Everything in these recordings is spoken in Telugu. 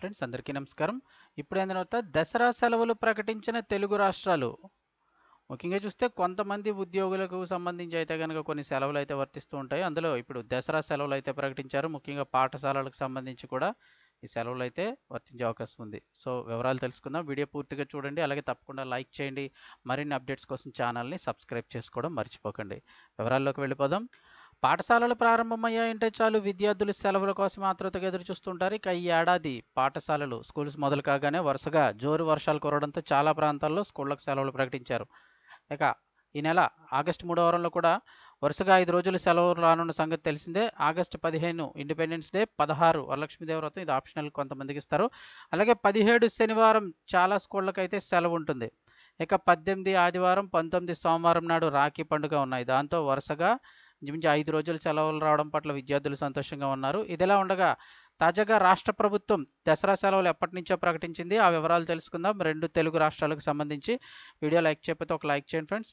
ఫ్రెండ్స్ అందరికీ నమస్కారం. ఇప్పుడు అయిన తర్వాత దసరా సెలవులు ప్రకటించిన తెలుగు రాష్ట్రాలు. ముఖ్యంగా చూస్తే కొంతమంది ఉద్యోగులకు సంబంధించి అయితే కనుక కొన్ని సెలవులు అయితే వర్తిస్తూ ఉంటాయి. అందులో ఇప్పుడు దసరా సెలవులు అయితే ప్రకటించారు. ముఖ్యంగా పాఠశాలలకు సంబంధించి కూడా ఈ సెలవులు అయితే వర్తించే అవకాశం ఉంది. సో వివరాలు తెలుసుకుందాం. వీడియో పూర్తిగా చూడండి. అలాగే తప్పకుండా లైక్ చేయండి. మరిన్ని అప్డేట్స్ కోసం ఛానల్ని సబ్స్క్రైబ్ చేసుకోవడం మర్చిపోకండి. వివరాల్లోకి వెళ్ళిపోదాం. పాఠశాలలు ప్రారంభమయ్యాయంటే చాలు విద్యార్థులు సెలవుల కోసం ఆతృతగా ఎదురు చూస్తుంటారు ఇక ఈ ఏడాది పాఠశాలలు స్కూల్స్ మొదలు కాగానే వరుసగా జోరు వర్షాలు కురవడంతో చాలా ప్రాంతాల్లో స్కూళ్ళకు సెలవులు ప్రకటించారు. ఇక ఈ నెల ఆగస్టు మూడో వారంలో కూడా వరుసగా ఐదు రోజులు సెలవులు రానున్న సంగతి తెలిసిందే. ఆగస్టు పదిహేను ఇండిపెండెన్స్ డే పదహారు వరలక్ష్మీదేవి వ్రతం ఇది ఆప్షనల్ కొంతమందికి ఇస్తారు. అలాగే పదిహేడు శనివారం చాలా స్కూళ్ళకైతే అయితే సెలవు ఉంటుంది. ఇక పద్దెనిమిది ఆదివారం పంతొమ్మిది సోమవారం నాడు రాఖీ పండుగ ఉన్నాయి. దాంతో వరుసగా ఇంచుమించు ఐదు రోజులు సెలవులు రావడం పట్ల విద్యార్థులు సంతోషంగా ఉన్నారు. ఇదిలా ఉండగా తాజాగా రాష్ట్ర ప్రభుత్వం దసరా సెలవులు ఎప్పటి నుంచో ప్రకటించింది. ఆ వివరాలు తెలుసుకుందాం. రెండు తెలుగు రాష్ట్రాలకు సంబంధించి వీడియో లైక్ చేయకపోతే ఒక లైక్ చేయండి ఫ్రెండ్స్.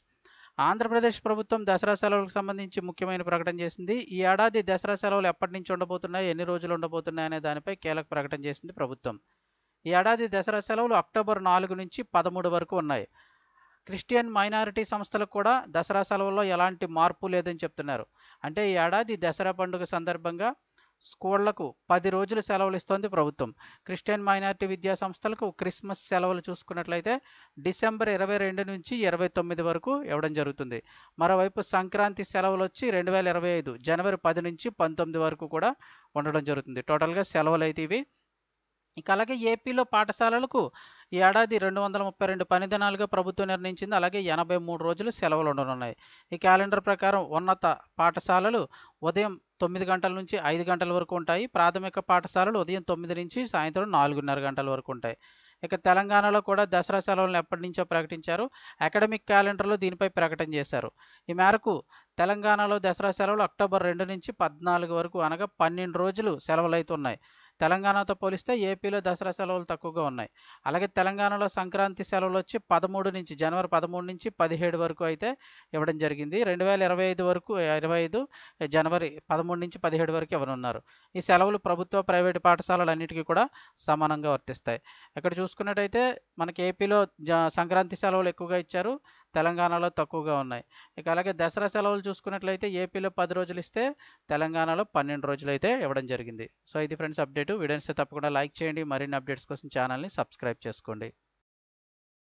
ఆంధ్రప్రదేశ్ ప్రభుత్వం దసరా సెలవులకు సంబంధించి ముఖ్యమైన ప్రకటన చేసింది. ఈ ఏడాది దసరా సెలవులు ఎప్పటి నుంచి ఉండబోతున్నాయి ఎన్ని రోజులు ఉండబోతున్నాయి అనే దానిపై కీలక ప్రకటన చేసింది ప్రభుత్వం. ఈ ఏడాది దసరా సెలవులు అక్టోబర్ నాలుగు నుంచి పదమూడు వరకు ఉన్నాయి. క్రిస్టియన్ మైనారిటీ సంస్థలకు కూడా దసరా సెలవుల్లో ఎలాంటి మార్పు లేదని చెప్తున్నారు. అంటే ఈ ఏడాది దసరా పండుగ సందర్భంగా స్కూళ్ళకు పది రోజులు సెలవులు ఇస్తోంది ప్రభుత్వం. క్రిస్టియన్ మైనారిటీ విద్యా సంస్థలకు క్రిస్మస్ సెలవులు చూసుకున్నట్లయితే డిసెంబర్ ఇరవై రెండు నుంచి ఇరవై తొమ్మిది వరకు ఇవ్వడం జరుగుతుంది. మరోవైపు సంక్రాంతి సెలవులు వచ్చి రెండు వేల ఇరవై ఐదు జనవరి పది నుంచి పంతొమ్మిది వరకు కూడా ఉండడం జరుగుతుంది. టోటల్గా సెలవులు అయితే ఇవి ఇక అలాగే ఏపీలో పాఠశాలలకు ఈ ఏడాది రెండు వందల ముప్పై రెండు పని దినాలుగా ప్రభుత్వం నిర్ణయించింది. అలాగే ఎనభై మూడు రోజులు సెలవులు ఉండనున్నాయి. ఈ క్యాలెండర్ ప్రకారం ఉన్నత పాఠశాలలు ఉదయం తొమ్మిది గంటల నుంచి ఐదు గంటల వరకు ఉంటాయి. ప్రాథమిక పాఠశాలలు ఉదయం తొమ్మిది నుంచి సాయంత్రం నాలుగున్నర గంటల వరకు ఉంటాయి. ఇక తెలంగాణలో కూడా దసరా సెలవులను ఎప్పటి నుంచో ప్రకటించారు. అకాడమిక్ క్యాలెండర్లో దీనిపై ప్రకటన చేశారు. ఈ మేరకు తెలంగాణలో దసరా సెలవులు అక్టోబర్ రెండు నుంచి పద్నాలుగు వరకు అనగా పన్నెండు రోజులు సెలవులు అవుతున్నాయి తెలంగాణతో పోలిస్తే ఏపీలో దసరా సెలవులు తక్కువగా ఉన్నాయి. అలాగే తెలంగాణలో సంక్రాంతి సెలవులు వచ్చి పదమూడు నుంచి జనవరి పదమూడు నుంచి పదిహేడు వరకు అయితే ఇవ్వడం జరిగింది. రెండు వేల ఇరవై ఐదు వరకు ఇరవై ఐదు జనవరి పదమూడు నుంచి పదిహేడు వరకు ఇవ్వనున్నారు ఈ సెలవులు ప్రభుత్వ ప్రైవేటు పాఠశాలలన్నిటికీ కూడా సమానంగా వర్తిస్తాయి. ఇక్కడ చూసుకున్నట్టయితే మనకి ఏపీలో జ సంక్రాంతి సెలవులు ఎక్కువగా ఇచ్చారు. తెలంగాణలో తక్కువగా ఉన్నాయి. ఇక అలాగే దసరా సెలవులు చూసుకున్నట్లయితే ఏపీలో పది రోజులు ఇస్తే తెలంగాణలో పన్నెండు రోజులు అయితే ఇవ్వడం జరిగింది. సో ఇది ఫ్రెండ్స్ అప్డేట్. వీడియోస్ తప్పకుండా లైక్ చేయండి. మరిన్ని అప్డేట్స్ కోసం ఛానల్ని సబ్స్క్రైబ్ చేసుకోండి.